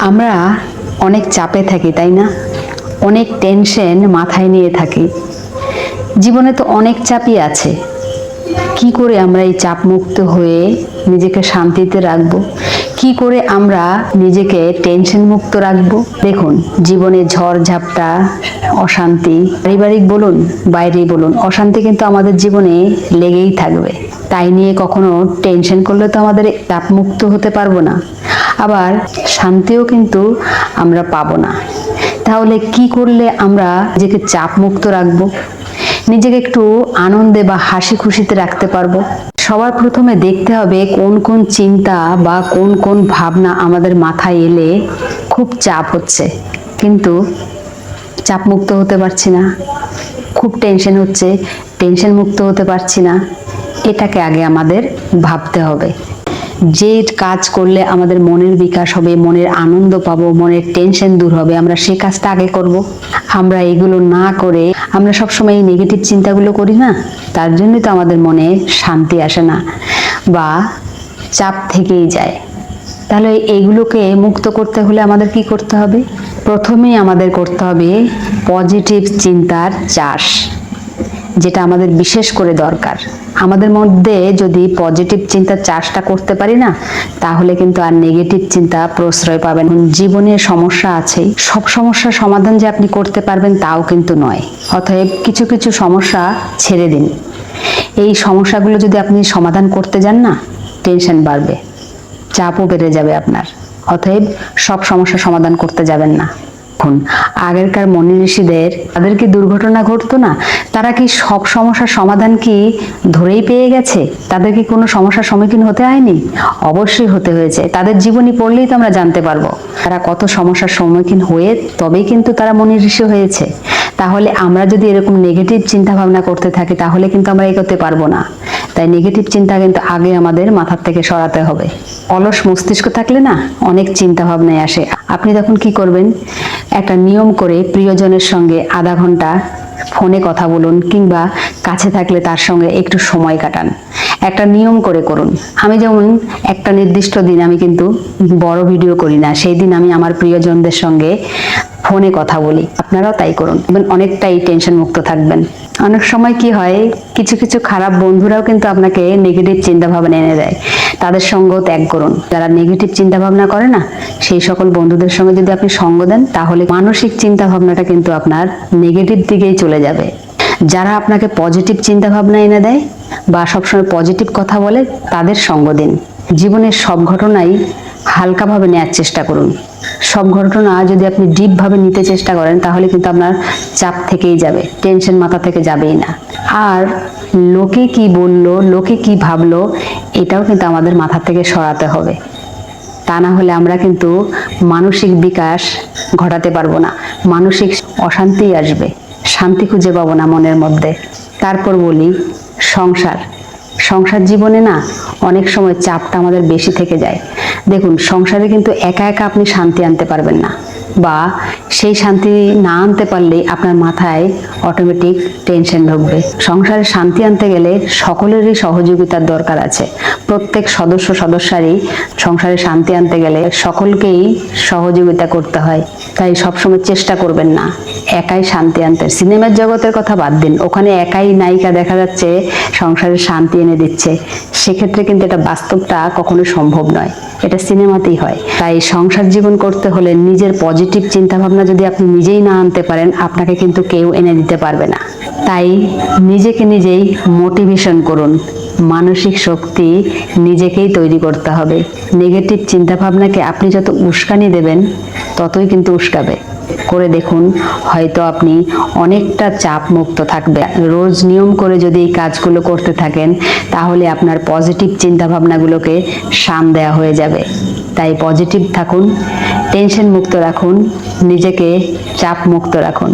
আমরা অনেক চাপে থাকি, তাই না? অনেক টেনশন মাথায় নিয়ে থাকি। জীবনে তো অনেক চাপই আছে। কি করে আমরা এই চাপ মুক্ত হয়ে নিজেকে শান্তিতে রাখব? কি করে আমরা নিজেকে টেনশন মুক্ত রাখব? দেখুন, জীবনে ঝড়, ঝাপটা, অশান্তি, পারিবারিক বলুন, বাইরেই বলুন, অশান্তি কিন্তু আমাদের জীবনে লেগেই থাকবে। তাই নিয়ে কখনো টেনশন করলে তো আমাদের চাপ মুক্ত হতে পারব না। আবার শান্তিও কিন্তু আমরা পাবো না। তাহলে কি করলে আমরা নিজেকে চাপ মুক্ত রাখব? নিজেকে একটু আনন্দে বা হাসি খুশিতে রাখতে পারব? সবার প্রথমে দেখতে হবে কোন কোন চিন্তা বা কোন কোন ভাবনা আমাদের মাথায় এলে খুব চাপ হচ্ছে। কিন্তু চাপ মুক্ত হতে পারছি না, খুব টেনশন হচ্ছে টেনশন মুক্ত হতে পারছি না। এটাকে আগে আমাদের ভাবতে হবে। যে কাজ করলে আমাদের মনের বিকাশ হবে, মনের আনন্দ পাবো, মনের টেনশন দূর হবে, আমরা সে কাজটা আগে করব। আমরা এগুলো না করে, আমরা সবসময় এই নেগেটিভ চিন্তাগুলো করি না? তার জন্যই তো আমাদের মনে শান্তি আসে না বা চাপ থেকেই যায়। তাহলে এগুলোকে মুক্ত করতে হলে আমাদের কি করতে হবে? প্রথমেই আমাদের করতে হবে পজিটিভ চিন্তার চাষ। যেটা আমাদের বিশেষ করে দরকার। আমাদের মধ্যে যদি পজিটিভ চিন্তা চাষটা করতে পারি না, তাহলে কিন্তু আর নেগেটিভ চিন্তা প্রশ্রয় পাবেন জীবনে সমস্যা আছে সব সমস্যার সমাধান যে আপনি করতে পারবেন তাও কিন্তু নয়। অতএব কিছু কিছু সমস্যা ছেড়ে দিন। এই সমস্যাগুলো যদি আপনি সমাধান করতে যান না টেনশন বাড়বে। চাপও বেড়ে যাবে আপনার। অতএব সব সমস্যা সমাধান করতে যাবেন না। এখন আগেরকার মনি ঋষিদের তাদের কি দুর্ঘটনা ঘটতো না? তারা কি সব সমস্যার সমাধান কি ধরেই পেয়ে গেছে? তাদের কি কোনো সমস্যার সম্মুখীন হতে হয়নি? অবশ্যই হতে হয়েছে। তাদের জীবনী পড়লেই তো আমরা জানতে পারব। তারা কত সমস্যার সম্মুখীন হয়ে তবেই কিন্তু তারা মনি ঋষি হয়েছে। তাহলে আমরা যদি এরকম নেগেটিভ চিন্তা ভাবনা করতে থাকি, তাহলে কিন্তু আমরা এগোতে পারব না। তাই নেগেটিভ চিন্তা কিন্তু আগে আমাদের মাথার থেকে সরাতে হবে। অলস মস্তিষ্ক থাকলে না অনেক চিন্তা ভাবনায় আসে। আপনি তখন কি করবেন? একটা নিয়ম করে প্রিয়জনের সঙ্গে আধা ঘণ্টা ফোনে কথা বলুন কিংবা কাছে থাকলে তার সঙ্গে একটু সময় কাটান। একটা নিয়ম করে করুন। আমি যেমন একটা নির্দিষ্ট দিন আমি কিন্তু বড় ভিডিও করি না, সেই দিন আমি আমার প্রিয়জনদের সঙ্গে ফোনে কথা বলি, আপনারাও তাই করুন, এবং অনেকটাই টেনশন মুক্ত থাকবেন। অনেক সময় কি হয়, কিছু কিছু খারাপ বন্ধুরাও কিন্তু আপনাকে নেগেটিভ চিন্তা ভাবনা এনে দেয়, তাদের সঙ্গ ত্যাগ করুন। যারা নেগেটিভ চিন্তা ভাবনা করে না, সেই সকল বন্ধুদের সঙ্গে যদি আপনি সঙ্গ দেন, তাহলে মানসিক চিন্তা ভাবনাটা কিন্তু আপনার নেগেটিভ দিকেই চলে যাবে। যারা আপনাকে পজিটিভ চিন্তা ভাবনা এনে দেয়, বা সবসময় পজিটিভ কথা বলে, তাদের সঙ্গ দিন। জীবনের সব ঘটনাই হালকাভাবে নেওয়ার চেষ্টা করুন। সব ঘটনা যদি আপনি ডিপভাবে নিতে চেষ্টা করেন, তাহলে কিন্তু আপনার চাপ থেকেই যাবে, টেনশন মাথা থেকে যাবেই না। আর লোকে কি বলল, লোকে কি ভাবলো, এটাও কিন্তু আমাদের মাথা থেকে সরাতে হবে। তা না হলে আমরা কিন্তু মানসিক বিকাশ ঘটাতে পারব না। মানসিক অশান্তি আসবে, শান্তি খুঁজে পাবো না মনের মধ্যে। তারপর বলি সংসার। সংসার জীবনে না অনেক সময় চাপটা আমাদের বেশি থেকে যায়। দেখুন, সংসারে কিন্তু একা একা আপনি শান্তি আনতে পারবেন না বা সেই শান্তি না আনতে পারলে আপনার মাথায় অটোমেটিক টেনশন ঢুকবে। সংসারে শান্তি আনতে গেলে সকলেরই সহযোগিতার দরকার আছে। প্রত্যেক সদস্য সদস্যারই সংসারে শান্তি আনতে গেলে সকলকেই সহযোগিতা করতে হয়। তাই সবসময় চেষ্টা করবেন না। একাই শান্তি আনতে। সিনেমার জগতের কথা বাদ দিন। ওখানে একাই নায়িকা দেখা যাচ্ছে, সংসারে শান্তি এনে দিচ্ছে। সেক্ষেত্রে কিন্তু এটা বাস্তবটা কখনো সম্ভব নয়। এটা সিনেমাতেই হয়। তাই সংসার জীবন করতে হলে নিজের পজিটিভ চিন্তা ভাবনা যদি আপনি নিজেই না আনতে পারেন, আপনাকে কিন্তু কেউ এনে দিতে পারবে না। তাই নিজেকে নিজেই মোটিভেশন করুন। মানসিক শক্তি নিজেকেই তৈরি করতে হবে। নেগেটিভ চিন্তা ভাবনাকে আপনি যত উস্কানি দেবেন ততই কিন্তু উস্কাবে। করে দেখুন, হয়তো আপনি অনেকটা চাপ মুক্ত থাকবে। রোজ নিয়ম করে যদি এই কাজগুলো করতে থাকেন, তাহলে আপনার পজিটিভ চিন্তা ভাবনাগুলোকে সাম দেয়া হয়ে যাবে। তাই পজিটিভ থাকুন টেনশন মুক্ত রাখুন, নিজেকে চাপ মুক্ত রাখুন।